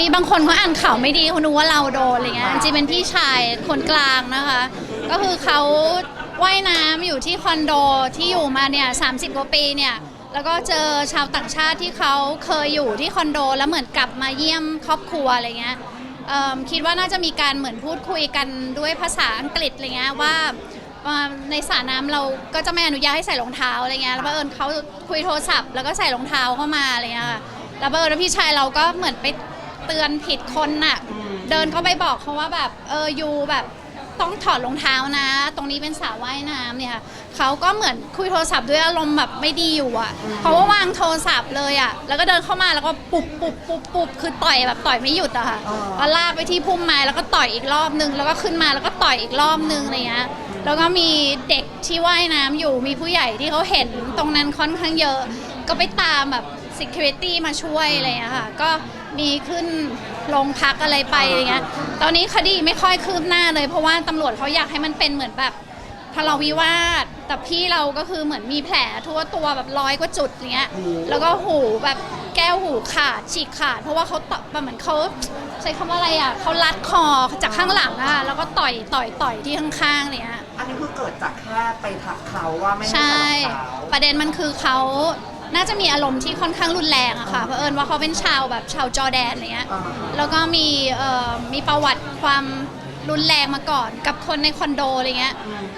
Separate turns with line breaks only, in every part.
มีบางคนเขาอ่านข่าวไม่ดีเขาดูว่าเราโดนอะไรเงี้ยจริงเป็นพี่ชายคนกลางนะคะ ก็คือเขาว่ายน้ำอยู่ที่คอนโดที่อยู่มาเนี่ยสามสิบกว่าปีเนี่ยแล้วก็เจอชาวต่างชาติที่เขาเคยอยู่ที่คอนโด แล้วเหมือนกลับมาเยี่ยมครอบครัวอะไรเงี้ยคิดว่าน่าจะมีการเหมือนพูดคุยกันด้วยภาษาอังกฤษอะไรเงี้ยว่าในสระน้ำเราก็จะไม่อนุญาตให้ใส่รองเท้าอะไรเงี้ยแล้วบังเอิญเขาคุยโทรศัพท์แล้วก็ใส่รองเท้าเข้ามาอะไรเงี้ยค่ะแล้วบังเอิญว่าพี่ชายเราก็เหมือนไป เตือนผิดคนน่ะ เดินเข้าไปบอกเขาว่าแบบเออยูแบบต้องถอดรองเท้านะ ตรงนี้เป็นสระว่ายน้ำเนี่ยค่ะเขาก็เหมือนคุยโทรศัพท์ด้วยอารมณ์แบบไม่ดีอยู่อะเขาก็วางโทรศัพท์เลยอะ แล้วก็เดินเข้ามาแล้วก็ปุบปุบปุบปุบคือต่อยแบบต่อยไม่หยุดอะค่ะ
อ๋อ
ก็ลากไปที่พุ่มไม้แล้วก็ต่อยอีกรอบนึง แล้วก็ขึ้นมาแล้วก็ต่อยอีกรอบนึงอะไรเงี้ยแล้วก็มีเด็กที่ว่ายน้ำอยู่มีผู้ใหญ่ที่เขาเห็นตรงนั้นค่อนข้างเยอะ ก็ไปตามแบบ security มาช่วยอะไรเงี้ยค่ะก็ มีขึ้นโรงพักอะไรไปอะไรเงี้ย ตอนนี้คดีไม่ค่อยคืบหน้าเลย เพราะว่าตำรวจเขาอยากให้มันเป็นเหมือนแบบทะเลาะวิวาท แต่พี่เราก็คือเหมือนมีแผลทั่วตัวแบบร้อยกว่าจุดเงี้ย แล้วก็หูแบบแก้วหูขาดฉีกขาด เพราะว่าเขาตบเหมือนเขาใช้คำว่าอะไรอะเขารัดคอจากข้างหลังอะแล้วก็ต่อยต่อยต่อยที่ข้างๆเนี้ย
อันนี้คือเกิดจากแค่ไปทักเขาว่าไม่ให้
ใช่
ใส่รองเท้า
ประเด็นมันคือเขา น่าจะมีอารมณ์ที่ค่อนข้างรุนแรงอะค่ะเพราะเอิญว่าเขาเป็นชาวแบบชาวจอร์แดนอะไรเงี้ย
อ่า
แล้วก็มีเอ่อมีประวัติความรุนแรงมาก่อนกับคนในคอนโดอะไรเงี้ย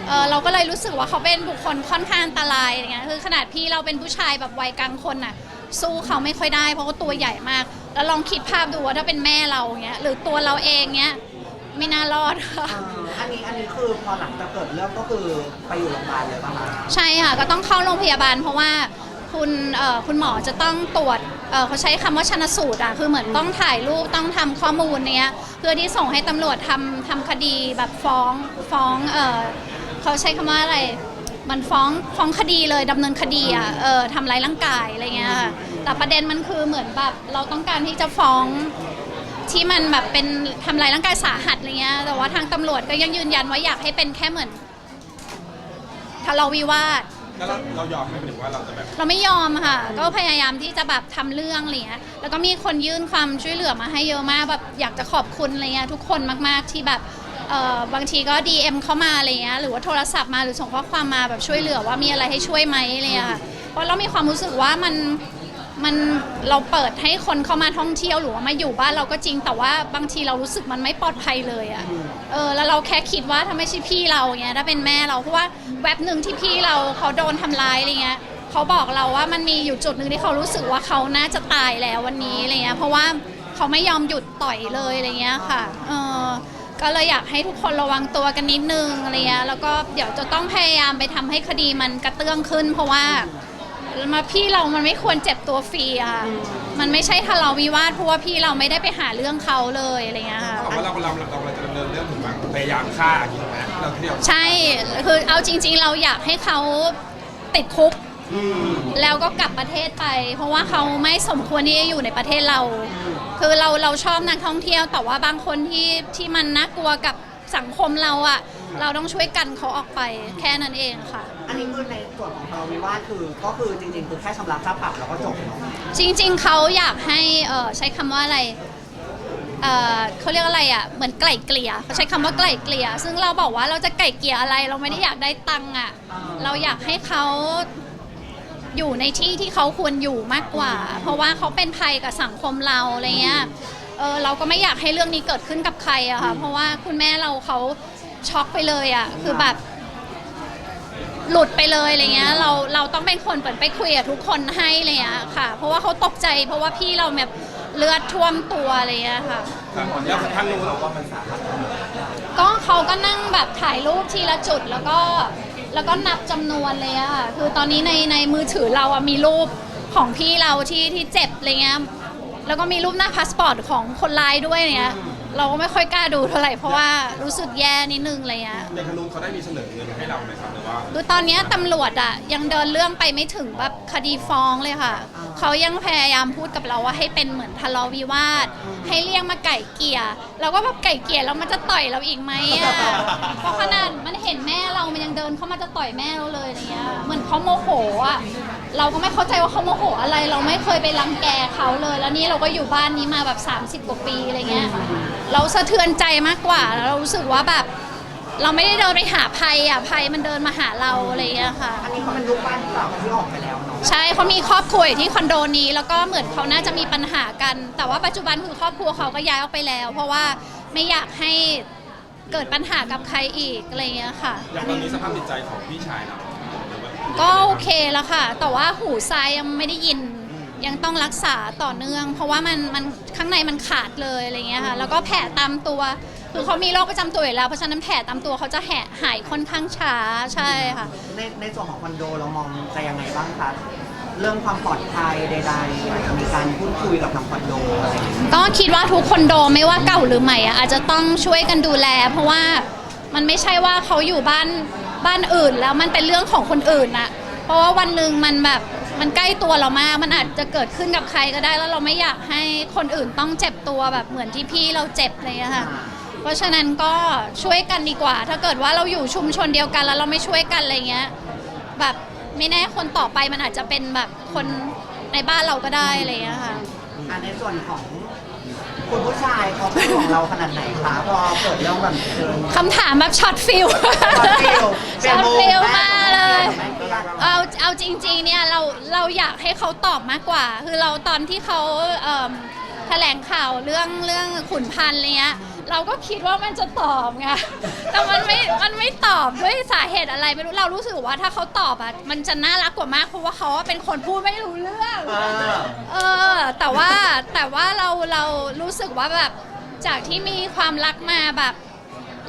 เออเราก็เลยรู้สึกว่าเขาเป็นบุคคลค่อนข้างอันตรายอะไรเงี้ยคือขนาดพี่เราเป็นผู้ชายแบบวัยกลางคนน่ะสู้เขาไม่ค่อยได้เพราะเขาตัวใหญ่มาก แล้วลองคิดภาพดูว่าถ้าเป็นแม่เราเงี้ยหรือตัวเราเองเงี้ยไม่น่ารอดค่ะ
เอ่ออันนี้อันนี้คือพอหลังจากเกิดเรื่องก็คือไปอยู่โรงพยาบาลเลยป่ะคะ
ใช่ค่ะ ก็ต้องเข้าโรงพยาบาลเพราะว่า คุณเอ่อคุณหมอจะต้องตรวจเอ่อเขาใช้คำว่าชนสูตรอะคือเหมือนต้องถ่ายรูปต้องทำข้อมูลเนี้ยเพื่อที่ส่งให้ตำรวจทำทำคดีแบบฟ้องฟ้องเอ่อเขาใช้คำว่าอะไร มันฟ้องฟ้องคดีเลยดำเนินคดีอะเออทำร้ายร่างกายอะไรเงี้ยค่ะแต่ประเด็นมันคือเหมือนแบบเราต้องการที่จะฟ้อง ที่มันแบบเป็นทำร้ายร่างกายสาหัสอะไรเงี้ย แต่ว่าทางตำรวจก็ยังยืนยันว่าอยากให้เป็นแค่เหมือนทะเลาะวิวาท
แล้วเราเรายอมไหมหรือว่าเราจะแบบ
เราไม่ยอมค่ะ ก็พยายามที่จะแบบทำเรื่องอะไรเงี้ยแล้วก็มีคนยื่นความช่วยเหลือมาให้เยอะมากแบบอยากจะขอบคุณอะไรเงี้ยทุกคนมากๆที่แบบเอ่อบางทีก็ DM เข้ามาอะไรเงี้ยหรือว่าโทรศัพท์มาหรือส่งข้อความมาแบบช่วยเหลือว่ามีอะไรให้ช่วยไหมอะไรเงี้ยค่ะเพราะเรามีความรู้สึกว่ามัน มันเราเปิดให้คนเข้ามาท่องเที่ยวหรือว่ามาอยู่บ้านเราก็จริง แต่ว่าบางทีเรารู้สึกมันไม่ปลอดภัยเลยอะเออแล้วเราแค่คิดว่าถ้าไม่ใช่พี่เราเงี้ยถ้าเป็นแม่เราเพราะว่าแว็บหนึ่งที่พี่เราเขาโดนทำร้ายอะไรเงี้ยเขาบอกเราว่ามันมีอยู่จุดหนึ่งที่เขารู้สึกว่าเขาน่าจะตายแล้ววันนี้อะไรเงี้ยเพราะว่าเขาไม่ยอมหยุดต่อยเลยอะไรเงี้ยค่ะเออก็เลยอยากให้ทุกคนระวังตัวกันนิดนึงอะไรเงี้ยแล้วก็เดี๋ยวจะต้องพยายามไปทำให้คดีมันกระเตื้องขึ้น เพราะว่า มาพี่เรามันไม่ควรเจ็บตัวฟรีอะค่ะ มันไม่ใช่ทะเลาะวิวาทเพราะว่าพี่เราไม่ได้ไปหาเรื่องเขาเลยอะไรเงี้ยค่ะ
เขาบอกว่าเราเราเราเราจะดำเนินเรื่องถึงว่าพยายามฆ่าอย่างนี้ถูกไหมเราเที่ยว
ใช่ คือเอาจริง ๆ เราอยากให้เขาติดคุกแล้วก็กลับประเทศไป เพราะว่าเขาไม่สมควรที่จะอยู่ในประเทศเรา คือเราเราชอบนักท่องเที่ยว แต่ว่าบางคนที่ที่มันน่ากลัวกับสังคมเราอะ เราต้องช่วยกันเขาออกไปแค่นั้นเองค่ะ
อันนี้คือในส่วนของทะเลาะวิวาทคือก็คือจริงๆคือแค่ชำระค่าปรับแล้วก็จบเนาะ
จริงๆ เขาอยากให้เอ่อใช้คำว่าอะไรเอ่อเขาเรียกอะไรอะเหมือนไกล่เกลี่ยเขาใช้คำว่าไกล่เกลี่ย ซึ่งเราบอกว่าเราจะไกล่เกลี่ยอะไร เราไม่ได้อยากได้ตังค์อะ เราอยากให้เขาอยู่ในที่ที่เขาควรอยู่มากกว่า เพราะว่าเขาเป็นภัยกับสังคมเราอะไรเงี้ยเออเราก็ไม่อยากให้เรื่องนี้เกิดขึ้นกับใครอะค่ะเพราะว่าคุณแม่เราเขา ช็อกไปเลยอะคือแบบ หลุดไปเลยอะไรเงี้ย เราเราต้องเป็นคนเปิดไปคุยกับทุกคนให้อะไรเงี้ยค่ะ เพราะว่าเขาตกใจ เพราะว่าพี่เราแบบเลือดท่วมตัวอะไรเงี้ยค่ะ
ครับแล้วทางนู้นเราก็มันสามารถ
ก็เขาก็นั่งแบบถ่ายรูปทีละจุดแล้วก็แล้วก็นับจำนวนเลยอะค่ะคือตอนนี้ในในมือถือเราอะมีรูปของพี่เราที่ที่เจ็บอะไรเงี้ยแล้วก็มีรูปหน้าพาสปอร์ตของคนร้ายด้วยเนี้ย เราก็ไม่ค่อยกล้าดูเท่าไหร่ เพราะว่ารู้สึกแย่นิดนึงอะไรเงี้ย
ในทางนู้นเขาได้มีเสนอเงินให้เราไหมครับหรือว่า
คือตอนเนี้ยตำรวจอะยังเดินเรื่องไปไม่ถึงแบบคดีฟ้องเลยค่ะ
อ่า
เขายังพยายามพูดกับเราว่าให้เป็นเหมือนทะเลาะวิวาท ให้เรียกมาไก่เกลี่ยเราก็แบบไก่เกลี่ยแล้วมันจะต่อยเราอีกไหมอะเพราะขนาดมันเห็นแม่เรามันยังเดินเข้ามาจะต่อยแม่เราเลยอะไรเงี้ยเหมือนเขาโมโหอะเราก็ไม่เข้าใจว่าเขาโมโหอะไร เราไม่เคยไปรังแกเขาเลย แล้วนี่เราก็อยู่บ้านนี้มาแบบ 30กว่าปีอะไรเงี้ย เราสะเทือนใจมากกว่าแล้วเรารู้สึกว่าแบบ เราไม่ได้เดินไปหาภัยอะภัยมันเดินมาหาเราอะไรเงี้ยค่ะ
อันนี้เขาเป็นลูกบ้านเก่าที่ออกไปแล้วเนาะ
ใช่เขามีครอบครัวอยู่ที่คอนโดนี้ แล้วก็เหมือนเขาน่าจะมีปัญหากัน แต่ว่าปัจจุบันคือครอบครัวเขาก็ย้ายออกไปแล้ว เพราะว่าไม่อยากให้เกิดปัญหากับใครอีกอะไรเงี้ยค่ะ
อย่างตอนนี้สภาพจิตใจของพี่ชายเราหรือว่า
ก็โอเคแล้วค่ะ แต่ว่าหูซ้ายยังไม่ได้ยิน ยังต้องรักษาต่อเนื่อง เพราะว่ามันมันข้างในมันขาดเลยอะไรเงี้ยค่ะแล้วก็แผลตามตัว คือเขามีโรคประจำตัวอยู่แล้ว เพราะฉะนั้นแผลตามตัวเขาจะแหะหายค่อนข้างช้าใช่ค่ะ
ในในส่วนของคอนโดเรามองจะยังไงบ้างคะเรื่องความปลอดภัยใดๆอาจจะมีการพูดคุยกับทางคอนโดอะไรอย่างเงี้ย
ก็คิดว่าทุกคอนโดไม่ว่าเก่าหรือใหม่อะอาจจะต้องช่วยกันดูแล เพราะว่ามันไม่ใช่ว่าเขาอยู่บ้านบ้านอื่นแล้วมันเป็นเรื่องของคนอื่นนะเพราะว่าวันหนึ่งมันแบบ มันใกล้ตัวเรามาก มันอาจจะเกิดขึ้นกับใครก็ได้ แล้วเราไม่อยากให้คนอื่นต้องเจ็บตัวแบบเหมือนที่พี่เราเจ็บอะไรอย่างเลยค่ะ เพราะฉะนั้นก็ช่วยกันดีกว่า ถ้าเกิดว่าเราอยู่ชุมชนเดียวกันแล้วเราไม่ช่วยกันอะไรเงี้ย แบบไม่แน่คนต่อไปมันอาจจะเป็นแบบคนในบ้านเราก็ได้อะไรอย่างเงี้ยค่ะ
อะในส่วนของคุณผู้ชายเขาเป็นของเราขนาดไหนคะพอเกิดเรื่องแบบเจอ
คำถามแบบช็อตฟิล
ช็อตฟิล
ช็อตฟิลมากเล จริงๆเนี่ยเราเราอยากให้เขาตอบมากกว่า คือเราตอนที่เขาเอิ่มแถลงข่าวเรื่องเรื่องขุนพันธ์อะไรเงี้ยเราก็คิดว่ามันจะตอบไงแต่มันไม่มันไม่ตอบด้วยสาเหตุอะไรไม่รู้เรารู้สึกว่าถ้าเขาตอบอะมันจะน่ารักกว่ามากเพราะว่าเขาเป็นคนพูดไม่รู้เรื่อง
เออ
เออแต่ว่าแต่ว่าเราเรารู้สึกว่าแบบจากที่มีความรักมาแบบ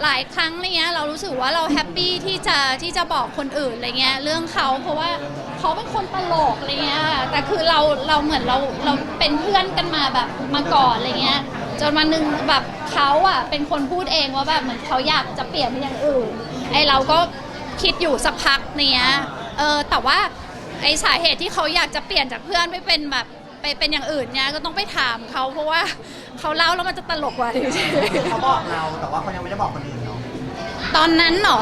หลายครั้งอะไรเงี้ยเรารู้สึกว่าเราแฮปปี้ที่จะที่จะบอกคนอื่นอะไรเงี้ยเรื่องเขาเพราะว่าเขาเป็นคนตลกอะไรเงี้ยแต่คือเราเราเหมือนเราเราเป็นเพื่อนกันมาแบบมาก่อนอะไรเงี้ยจนวันหนึ่งแบบเขาอะเป็นคนพูดเองว่าแบบเหมือนเขาอยากจะเปลี่ยนเป็นอย่างอื่นไอเราก็คิดอยู่สักพักเนี้ยเออแต่ว่าไอสาเหตุที่เขาอยากจะเปลี่ยนจากเพื่อนไปเป็นแบบ ไปเป็นอย่างอื่นเนี่ยก็ต้องไปถามเขาเพราะว่าเขาเล่าแล้วมันจะตลกกว่าจริง
เขาบอกเราแต่ว่าเขายังไม่ได้บอกคนอื่นเนาะ
ๆตอนนั้นเหรอ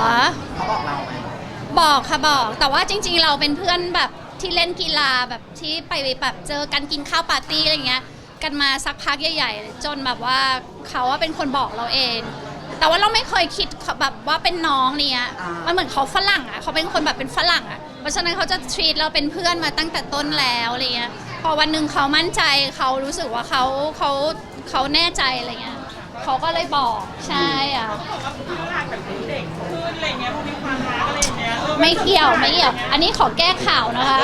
เขาบอกเราไหม
บอกค่ะบอกแต่ว่าจริง ๆ เราเป็นเพื่อนแบบที่เล่นกีฬาแบบที่ไปแบบเจอกันกินข้าวปาร์ตี้อะไรเงี้ย กันมาสักพักใหญ่ ๆ จนแบบว่าเขาว่าเป็นคนบอกเราเอง แต่ว่าเราไม่เคยคิดแบบว่าเป็นน้องเนี่ยมันเหมือนเขาฝรั่งอะเขาเป็นคนแบบเป็นฝรั่งอะ เพราะฉะนั้นเขาจะ treat เราเป็นเพื่อนมาตั้งแต่ต้นแล้วอะไรเงี้ยพอวันหนึ่งเขามั่นใจเขารู้สึกว่าเขาเขาเขาแน่ใจอะไรเงี้ยเขาก็เลยบอกใช่อะ
เด็กขึ้นอะไรเงี้ยพอมีความรักอะไรอย่างเงี้ยเออ
ไม่เกี่ยวไม่เกี่ยวอันนี้ขอแก้ข่าวนะคะ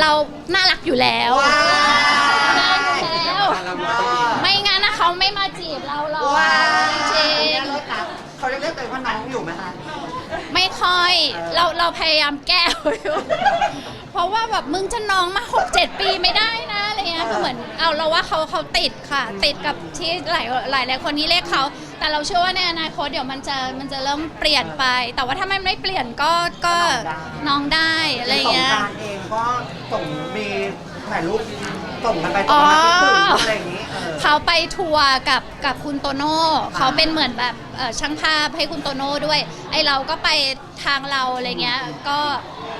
เราน่ารักอยู่แล้วน่ารักอยู่แล้ว ไม่งั้นนะเขาไม่มาจีบเราหรอก
ว้า
จริง
เนี่ยรถนะเขายังเรียกตัวเองว่าน้องอยู่ไหมคะ
ๆไม่ ค่อยเราเราพยายามแก้อยู่เพราะว่าแบบมึงจะน้องมา6 7ปีไม่ได้นะอะไรเงี้ยคือเหมือนเอาเราว่าเขาเขาติดค่ะ ติดกับที่หลายหลายหลายคนที่เรียกเขา แต่เราเชื่อว่าในอนาคตเดี๋ยวมันจะมันจะเริ่มเปลี่ยนไป แต่ว่าถ้ามันไม่เปลี่ยนก็ก็น้องได้อะไร
สง
เงี้ย
กรารเองก็ส่งมีถ่ายรูปส่งกันไปส่งกันมาคิดถึงอะไรอย่างนี้ เออ
เขาไปทัวร์กับกับคุณโตโน่เขาเป็นเหมือนแบบเอ่อช่างภาพให้คุณโตโน่ด้วย ไอเราก็ไปทางเราอะไรเงี้ยก็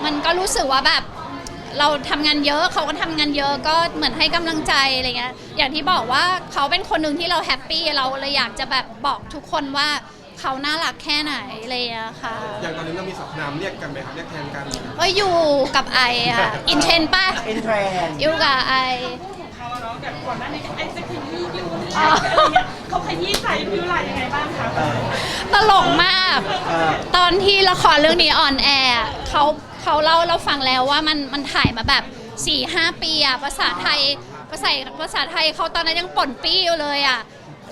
มันก็รู้สึกว่าแบบเราทำงานเยอะเขาก็ทำงานเยอะก็เหมือนให้กำลังใจอะไรเงี้ยอย่างที่บอกว่าเขาเป็นคนหนึ่งที่เราแฮปปี้เราเลยอยากจะแบบบอกทุกคนว่าเขาน่ารักแค่ไหนอะไรอย่างเงี้ยค่ะ
อย่างตอนนี้เรามีสรรพนามเรียกกันไหมครับเรียกแทนกัน
ก็อยู่กับไออะอินเทนป่ะ
อินเทรนด์
อยู่กับไอ
เขาอะเนาะแบบก่อนหน้านี้ไอ้จะขยี้พิวอะไรเงี้ยเขาขยี้ใส่พิวอะไรยังไงบ้างคะ
เออ
ตลกมาก
เออ
ตอนที่ละครเรื่องนี้ออนแอร์อะเขาเขาเล่าเราฟังแล้วว่ามันมันถ่ายมาแบบ4ี่ห้าปีอะภาษาไทยภาษาภาษาไทยเขาตอนนั้นยังป่นปี้อยู่เลยอะ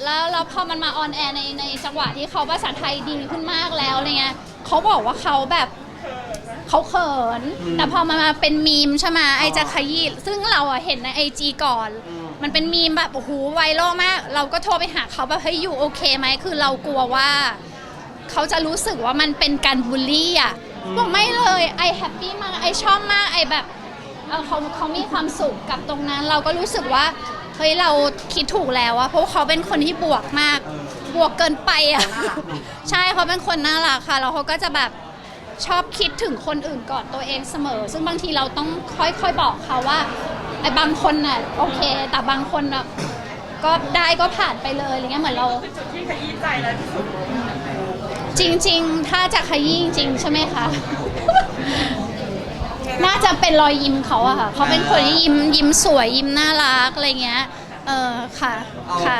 แล้วแล้วพอมันมาออนแอร์ในในจังหวะที่เขาภาษาไทยดีขึ้นมากแล้วอะไรเงี้ยเขาบอกว่าเขาแบบเขาเขิน แต่พอมันมาเป็นมีมใช่ไหมไอจะขยี้ซึ่งเราอะเห็นในไอจีก่อน มันเป็นมีมแบบโอ้โหไวรัลมาก เราก็โทรไปหาเขาแบบเฮ้ยอยู่โอเคไหมคือเรากลัวว่า เขาจะรู้สึกว่ามันเป็นการบูลลี่อะบอกไม่เลยไอแฮปปี้มากไอชอบมากไอแบบเอ่อเขาเขามีความสุขกับตรงนั้น เราก็รู้สึกว่าเฮ้ยเราคิดถูกแล้วอะเพราะว่าเขาเป็นคนที่บวกมาก บวกเกินไปอะใช่เขาเป็นคนน่ารักค่ะแล้วเขาก็จะแบบชอบคิดถึงคนอื่นก่อนตัวเองเสมอ ซึ่งบางทีเราต้องค่อยๆบอกเขาว่า ไอ้บางคนน่ะโอเค แต่บางคนน่ะก็ได้ก็ผ่านไปเลยอะไรเงี้ยเหมือนเรา
จุดที่ขยี้ใจแล้วที่สุด
จริง ๆ ถ้าจะขยี้จริงๆใช่ไหมคะ น่าจะเป็นรอยยิ้มเขาอะค่ะ เขาเป็นคนที่ยิ้มยิ้มสวยยิ้มน่ารักอะไรเงี้ย เออค่ะ ค่ะ